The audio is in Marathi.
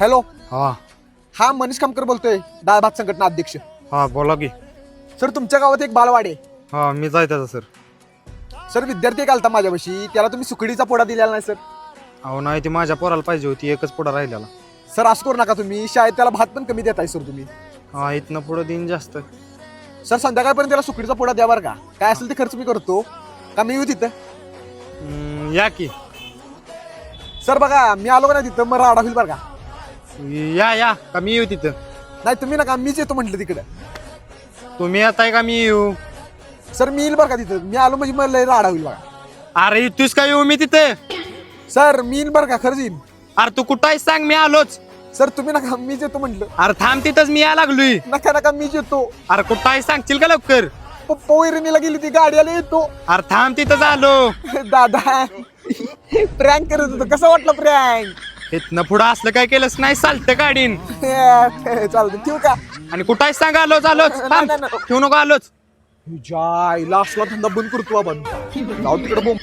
हॅलो. हा. हा मनीष कामकर बोलतोय डाळ भात संघटना अध्यक्ष. हा बोला की. सर तुमच्या गावात एक बालवाडी आहे. हा मी जाय त्याचा सर. सर विद्यार्थी एक आलता माझ्यापाशी त्याला तुम्ही सुकडीचा पोडा दिलेला नाही सर. अहो नाही ती माझ्या पोराला पाहिजे होती एकच पुढं राहिलेला. सर असं करू नका तुम्ही शाळेत त्याला भात पण कमी देताय सर तुम्ही. हा इथनं पुढं दिन जास्त. सर संध्याकाळपर्यंत त्याला सुकडीचा पोडा द्या बरं का. काय असेल ते खर्च मी करतो. का मी येऊ तिथं? हम्म, या की. सर बघा मी आलो का नाही तिथं मग राडा होईल बरं का. या या. का मी येऊ तिथं? नाही तुम्ही नका मीच येतो म्हटलं तिकडं. तुम्ही येताय का मी येऊ? सर मी येईल बरं का तिथं? मी आलो म्हणजे मला लय राडा होईल बघा. अरे तूच का येऊ मी तिथे? सर मी येईल बरं का? खरंच येईन अरे तू कुठं आहेस सांग मी आलोच. सर तुम्ही नका मीच येतो म्हटलं. अरे थांब तिथंच मी या लागलोय. नका नका मीच येतो. अरे कुठं आहेस सांगशील का लवकर? पोईरणीला गेली ती गाडी आली येतो. अरे थांब तिथंच आलो. दादा प्रँक करत होतो. कसं वाटलं प्रँक इथनं पुढं असलं काय केलंस? नाही चालतं गाडीन. चालतं. ठेवू का? आणि कुठं आहेस सांग आलोच आलोच. नाही, थांब. नाही, नाही. ठेवू नको आलोच. जायला असला धंदा बंद करतो आपण. जाऊ तिकडे बोंब.